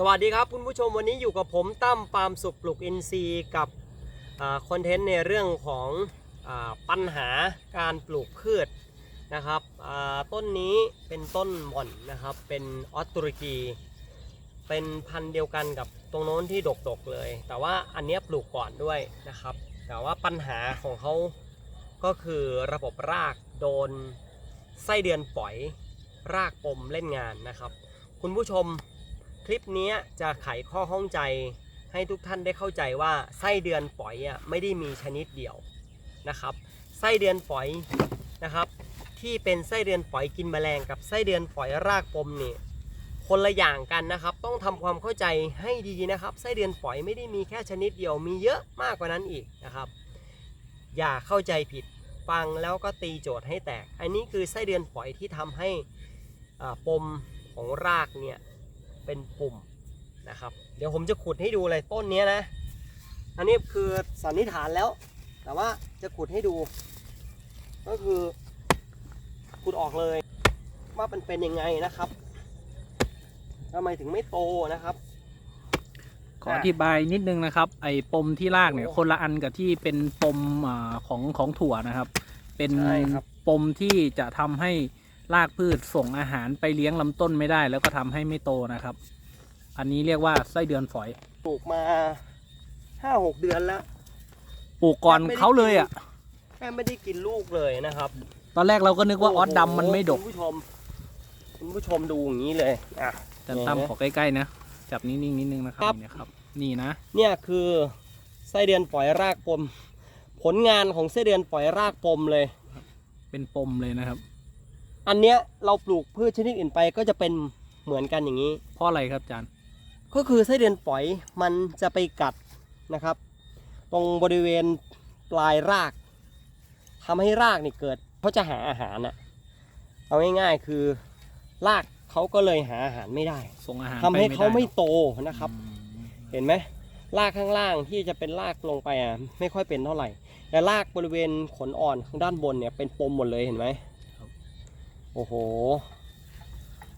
สวัสดีครับคุณผู้ชมวันนี้อยู่กับผมตั้มปามสุขปลูกอินทรีย์กับคอนเทนต์ในเรื่องของอปัญหาการปลูกพืชนะครับต้นนี้เป็นต้นหม่อนนะครับเป็นออสตุรกี เป็นพันธุ์เดียวกันกับตรงโน้นที่ดกๆเลย แต่ว่าอันนี้ปลูกก่อนด้วยนะครับ แต่ว่าปัญหาของเขาก็คือระบบรากโดนไส้เดือนปล่อยรากปมเล่นงานนะครับ คุณผู้ชม คลิปนี้จะไขข้อข้องใจให้ทุกท่านได้เข้าใจว่าไส้เดือนฝอยอะไม่ได้มีชนิดเดียวนะครับ ไส้เดือนฝอยนะครับ ที่เป็นไส้เดือนฝอยกินแมลงกับไส้เดือนฝอยรากปมนี่คนละอย่างกันนะครับ ต้องทำความเข้าใจให้ดีนะครับ ไส้เดือนฝอยไม่ได้มีแค่ชนิดเดียวมีเยอะมากกว่านั้นอีกนะครับ อย่าเข้าใจผิดฟังแล้วก็ตีโจทย์ให้แตก อันนี้คือไส้เดือนฝอยที่ทำให้อ่าปมของรากเนี่ย เป็นปุ่มนะครับ เดี๋ยวผมจะขุดให้ดูเลยต้นเนี้ยนะ อันนี้คือสันนิษฐานแล้ว แต่ว่าจะขุดให้ดู ก็คือขุดออกเลย ว่ามันเป็นยังไงนะครับทำไมถึงไม่โตนะครับ ขออธิบายนิดนึงนะครับ ไอ้ปมที่รากเนี่ยโอ้คนละอันกับที่เป็นปมอาของของถั่วนะครับ เป็นใช่ครับปมที่จะทำให้ รากพืชส่งอาหารไปเลี้ยงลำต้นไม่ได้ แล้วก็ทำให้ไม่โตนะครับ อันนี้เรียกว่าไส้เดือนฝอย ปลูกมาห้าหกเดือนแล้ว ปลูกก่อนไม่ได้เขาเลยอะแม่ไม่ได้กินลูกเลยนะครับตอนแรกเราก็นึกว่าออสดำมันไม่ดก คุณผู้ชมคุณผู้ชมดูอย่างนี้เลยอะแต่ตั้มขอใกล้ๆนะ จับนิ่งๆนิดนึงนะคครัรับบเนี่ยครับ นี่นะ เนี่ยคือไส้เดือนฝอยรากปม ผลงานของไส้เดือนฝอยรากปมเลย เป็นปมเลยนะครับ อันเนี้ยเราปลูกพืชชนิดอื่นไปก็จะเป็นเหมือนกันอย่างนี้ เพราะอะไรครับอาจารย์ ก็คือไส้เดือนฝอยมันจะไปกัดนะครับ ตรงบริเวณปลายรากทำให้รากนี่เกิดเขาจะหาอาหารน่ะเอาง่ายๆคือรากเขาก็เลยหาอาหารไม่ได้ ส่งอาหารทำให้ปเขาไม่ด้โตนะครับอืมเห็นไหมรากข้างล่างที่จะเป็นรากลงไปอะไม่ค่อยเป็นเท่าไหร่ แต่รากบริเวณขนอ่อนข้างด้านบนเนี่ยเป็นปมหมดเลยเห็นไหม โอ้โห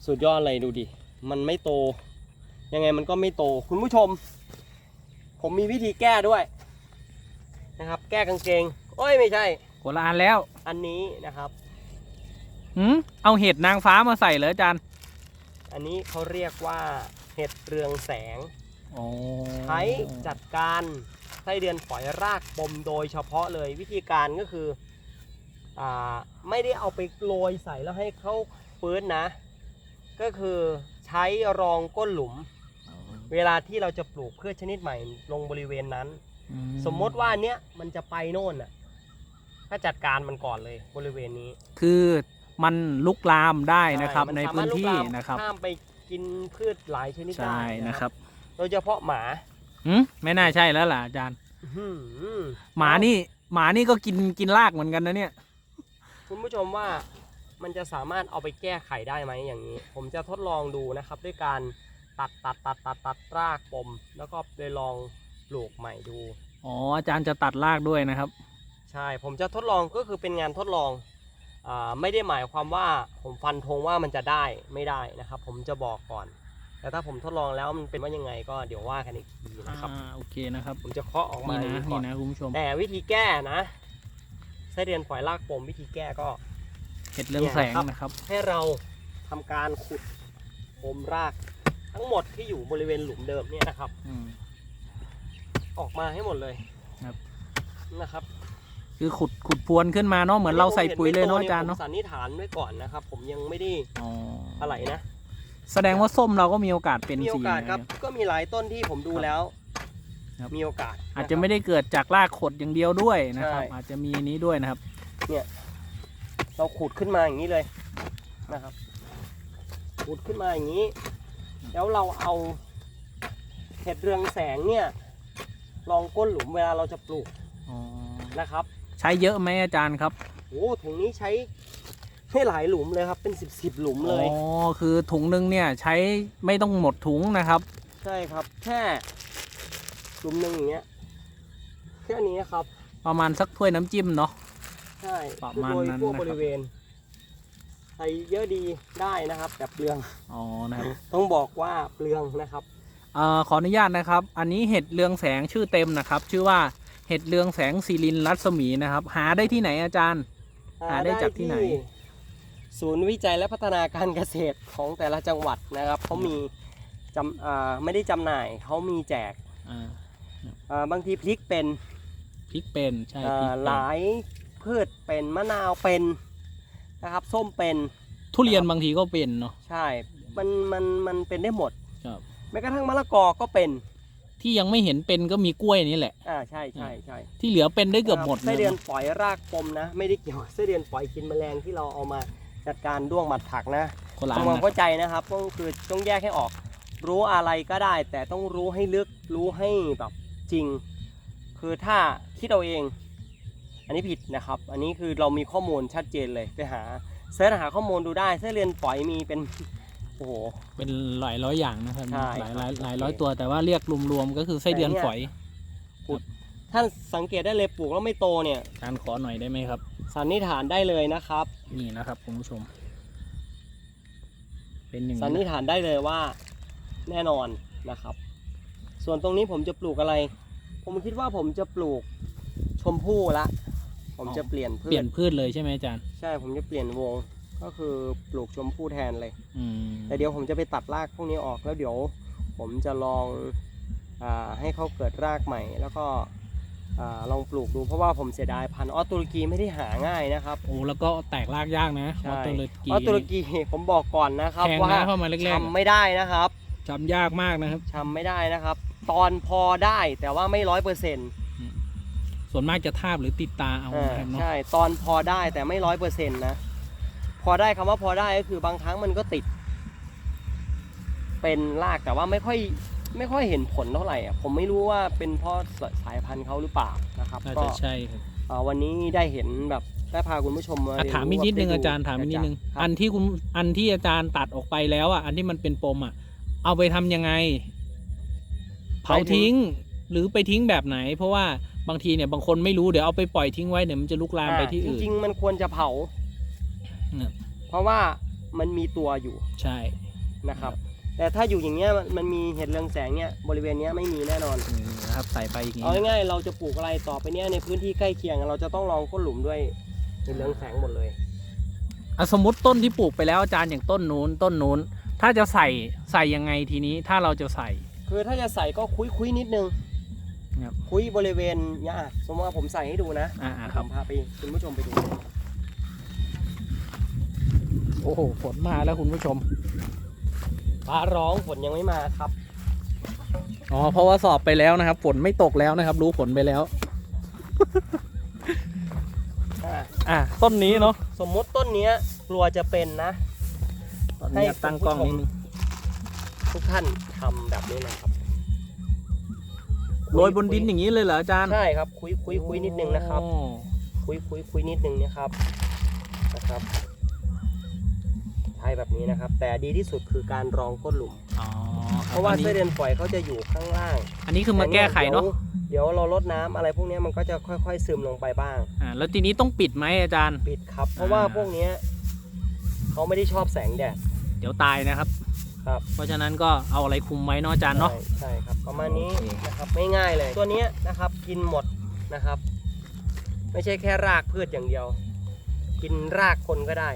สุดยอดเลยดูดิ มันไม่โต ยังไงมันก็ไม่โต คุณผู้ชม ผมมีวิธีแก้ด้วยนะครับ แก้กางเกง โอ้ยไม่ใช่คนละอันแล้วอันนี้นะครับ หืมเอาเห็ดนางฟ้ามาใส่เหรออาจารย์อันนี้เขาเรียกว่าเห็ดเรืองแสง อ๋อใช้จัดการไส้เดือนฝอยรากปมโดยเฉพาะเลยวิธีการก็คืออา ไม่ได้เอาไปโรยใส่แล้วให้เขาฟื้นนะ ก็คือใช้รองก้นหลุม เวลาที่เราจะปลูกพืชชนิดใหม่ลงบริเวณนั้นอืสมมติว่าอันเนี้ยมันจะไปโน่นน่ะถ้าจัดการมันก่อนเลยบริเวณนี้ คือมันลุกลามได้นะครับช่มัในสาพื้มารนถลุกที่ลามนะครับข้ามไปกินพืชหลายชนิดใช่ได้นะครับโดยเฉพาะหมาหืมไม่น่าใช่แล้วล่ะอาจารย์อื้อหือหมานี่หมานี่ก็กินกินรากเหมือนกันนะเนี่ย คุณผู้ชมว่ามันจะสามารถเอาไปแก้ไขได้ไหมอย่างนี้ ผมจะทดลองดูนะครับ ด้วยการตัดตัดตัดตัดตัดรากปม แล้วก็ไปลองปลูกใหม่ดู อ๋ออาจารย์จะตัดรากด้วยนะครับ ใช่ผมจะทดลองก็คือเป็นงานทดลองอาไม่ได้หมายความว่าผมฟันธงว่ามันจะได้ไม่ได้นะครับ ผมจะบอกก่อน แต่ถ้าผมทดลองแล้วมันเป็นว่ายังไงก็เดี๋ยวว่ากันอีกทีนะครับอ่าโอเคนะครับ ผมจะเคาะออกมานี่อย่างนะก่อนี่นะคุณผู้ชมแต่วิธีแก้นะ ไส้เดือนฝอยรากปมวิธีแก้ก็ เห็ดเรืองแสงเนี่ยครับนะครับให้เราทำการขุดปมราก ทั้งหมดที่อยู่บริเวณหลุมเดิมเนี่ยนะครับอืมออกมาให้หมดเลยครับนะครับ คือขุดขุดพรวนขึ้นมาเนาะเหมือนเราใส่ปุ๋ยเลยเนาะอาจารย์ผมเนาะสันนิษฐานไว้ก่อนนะครับ ผมยังไม่ได้อ๋ออะไรนะ แสดงว่าส้มเราก็มีโอกาสเป็นมีโอสีกาสครับนะก็มีหลายต้นที่ผมดูแล้ว ครับ มีโอกาสอาจจะไม่ได้เกิดจากรากขดอย่างเดียวด้วยนะครับใช่อาจจะมีอันนี้ด้วยนะครับเราขุดขึ้นมาอย่างนี้เลยนะครับ ขุดขึ้นมาอย่างนี้ แล้วเราเอาเห็ดเรืองแสงเนี่ยลองก้นหลุมเวลาเราจะปลูกอ๋อนะครับ ใช้เยอะไหมอาจารย์ครับโอ้ถุงนี้ใช้ให้หลายหลุมเลยครับ เป็นสิบสิบหลุมเลยอ๋อคือถุงหนึงเนี่ยใช้ไม่ต้องหมดถุงนะครับ ใช่ครับแค่ หลุมหนึ่งอย่างเงี้ยแค่นี้ครับ ประมาณสักถ้วยน้ำจิ้มเนาะ ใช่ประมาณโดยนั้นทั่วนะครับ บริเวณใส่เยอะดีได้นะครับ แต่เปลืองอ๋อนะครับต้องบอกว่าเปลืองนะครับ เอ่อขออนุญาตนะครับ อันนี้เห็ดเรืองแสงชื่อเต็มนะครับ ชื่อว่าเห็ดเรืองแสงซีลินรัศมีนะครับ หาได้ที่ไหนอาจารย์ หาได้จากที่ไหน ศูนย์วิจัยและพัฒนาการเกษตรของแต่ละจังหวัดนะครับเขามีจำอ่าไม่ได้จำหน่ายเขามีแจกอ่า อ่าบางทีพริกเป็นพริกเป็นใช่อ่าพริกเป็นหลายพืชเป็นมะนาวเป็นนะครับ ส้มเป็นทุเรียนบางทีก็เป็นเนาะใช่ มันมันมันเป็นได้หมดครับ แม้กระทั่งมะละกอก็เป็นที่ยังไม่เห็นเป็นก็มีกล้วยนี่แหละ อ่าใช่ใช่ใช่ที่เหลือเป็นได้เกือบหมดไส้เดือนนะฝอยรากปมนะ ไม่ได้เกี่ยวกับไส้เดือนฝอยกินแมลงที่เราเอามาจัดการด้วงหมัดผักนะ คนละอัทำนความนะเข้าใจนะครับก็คือต้องแยกให้ออก รู้อะไรก็ได้ แต่ต้องรู้ให้ลึกรู้ให้แบบ จริง คือถ้าคิดเอาเอง อันนี้ผิดนะครับ อันนี้คือเรามีข้อมูลชัดเจนเลยไปหาเสิร์ชหาข้อมูลดูได้ไส้เดือนฝอยมีเป็นโอ้โห เป็นหลายร้อยอย่างนะครับใช่หลายหลายครับหลายร้อยตัวแต่ว่าเรียกรวมๆก็คือไส้เดือนแต่เนี่ย ฝอย ท่านสังเกตได้เลยปลูกแล้วไม่โตเนี่ย การขอหน่อยได้ไหมครับ สันนิษฐานได้เลยนะครับ นี่นะครับคุณผู้ชม เป็นอย่างสันนินี้ษฐานได้เลยว่าแน่นอนนะครับ ส่วนตรงนี้ผมจะปลูกอะไร ผมคิดว่าผมจะปลูกชมพู่ละ ผมจะเปลี่ยนพืเปลี่ยชนพืชเลยใช่ไหมอาจารย์ ใช่ผมจะเปลี่ยนวง ก็คือปลูกชมพู่แทนเลยอืมแต่เดี๋ยวผมจะไปตัดรากพวกนี้ออกแล้วเดี๋ยว ผมจะลองอาให้เขาเกิดรากใหม่ แล้วก็อาลองปลูกดูเพราะว่าผมเสียดายพันธุ์ออสตุรกีไม่ได้หาง่ายนะครับโอ้แล้วก็แตกรากยากนะใช่ออสเตรกีออสตุรกีผมบอกก่อนนะครับแพงว่านะเข้ามาแรกทำไม่ได้นะครับๆจำยากมากนะครับทำไม่ได้นะครับ ตอนพอได้ แต่ว่าไม่ร้อยเปอร์เซ็นต์ส่วนมากจะทาบหรือติดตาเอานะครับเนาะใช่ตอนพอได้แต่ไม่ร้อยเปอร์เซ็นต์นะพอได้คำว่าพอได้ก็คือบางครั้งมันก็ติด เป็นรากแต่ว่าไม่ค่อยไม่ค่อยเห็นผลเท่าไหร่อะผมไม่รู้ว่าเป็นเพราะสายพันธุ์เขาหรือเปล่านะครับน่าก็จะใช่ครับอ่าวันนี้ได้เห็นแบบได้พาคุณผู้ชมมาอะเรียถามอีกว่นิดนึงไอาจารย์ถามอีกนิดนึงครับอันที่คุณอันที่อาจารย์ตัดออกไปแล้วอะอันที่มันเป็นปมอะ เอาไปทำยังไงเผาทิ้งหรือไปทิ้งแบบไหน เพราะว่าบางทีเนี่ยบางคนไม่รู้เดี๋ยวเอาไปปล่อยทิ้งไว้เดี๋ยวมันจะลุกลามไปที่อื่นจริงๆมันควรจะเผาเนี่ยเพราะว่ามันมีตัวอยู่ใช่นะครับ แต่ถ้าอยู่อย่างเงี้ยมันมันมีเห็ดเรืองแสงเนี่ยบริเวณเนี้ยไม่มีแน่นอนนี่นะครับใส่ไปอย่างนี้เอาง่ายๆเราจะปลูกอะไรต่อไปเนี้ยในพื้นที่ใกล้เคียง เราจะต้องลองก้นหลุมด้วยเห็ดเรืองแสงหมดเลยอะสมมติต้นที่ปลูกไปแล้วอาจารย์อย่างต้นนู้นต้นนู้นถ้าจะใส่ใส่ยังไงทีนี้ถ้าเราจะใส่ คือถ้าจะใส่ก็คุยคุยๆนิดนึงครับคุยบริเวณเนี่ยอะสมมติว่าผมใส่ให้ดูนะอ่าๆคผรับมพาไปคุณผู้ชมไปดูโอ้โหฝนมาแล้วคุณผู้ชมฟ้าร้องฝนยังไม่มาครับ อ๋อเพราะว่าสอบไปแล้วนะครับ ฝนไม่ตกแล้วนะครับ รู้ผลไปแล้ว อะอะต้นนี้เนาะสมมุติต้นเนี้ยกลัวจะเป็นนะ ตอนนี้ตั้งกล้องนิดนึง ทุกท่านทำแบบนี้นะครับโรยบนดินอย่างนี้เลยเหรออาจารย์ใช่ครับ คุยคุยคุยนิดนึงนะครับ โอ้คุยคุยคุยนิดนึงนะครับนะครับใช้แบบนี้นะครับ แต่ดีที่สุดคือการรองก้นหลุม อ๋อคเพบราะว่าอันไส้นี้เดือนฝอยเขาจะอยู่ข้างล่างอันนี้คือมาแก้ไขเนาะเดี๋ยวเดี๋ยวเราลดน้ำอะไรพวกเนี้ยมันก็จะค่อย ๆ ซึมลงไปบ้าง อ่าแล้วทีนี้ต้องปิดไหมอาจารย์ ปิดครับ เพราะว่าอ่า พวกเนี้ยเขาไม่ได้ชอบแสงแดดเดี๋ยวตายนะครับ ครับ เพราะฉะนั้นก็เอาอะไรคุมไว้เนาะอาจารย์เนาะ ใช่ใช่ครับ ประมาณนี้โอเค นะครับไม่ง่ายเลยตัวเนี้ยนะครับกินหมดนะครับ ไม่ใช่แค่รากพืชอย่างเดียว กินรากคนก็ได้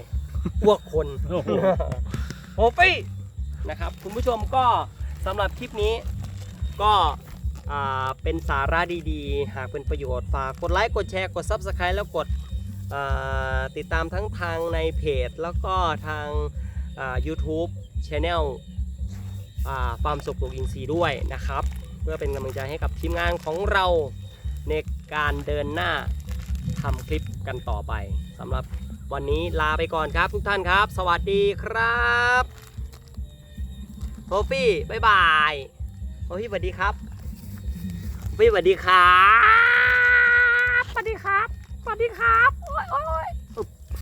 พวกคน โอ้โห โฮปี้นะครับ คุณผู้ชมก็สำหรับคลิปนี้ ก็อ่าเป็นสาระดีๆ หากเป็นประโยชน์ฝากกดไลค์กดแชร์กด Subscribe แล้วกดอ่าติดตามทั้งทางในเพจ แล้วก็ทางอ่า YouTube Channel อ่าฟาร์มสุขปลูกอินทรีย์ด้วยนะครับ เพื่อเป็นกำลังใจให้กับทีมงานของเราในการเดินหน้าทำคลิปกันต่อไปสำหรับวันนี้ลาไปก่อนครับทุกท่านครับ สวัสดีครับโทฟี่บ๊ายบายโทฟี่สวัสดีครับโทฟี่สวัสดีครับสวัสดีครับสวัสดีครับโอ้ยโอ้ย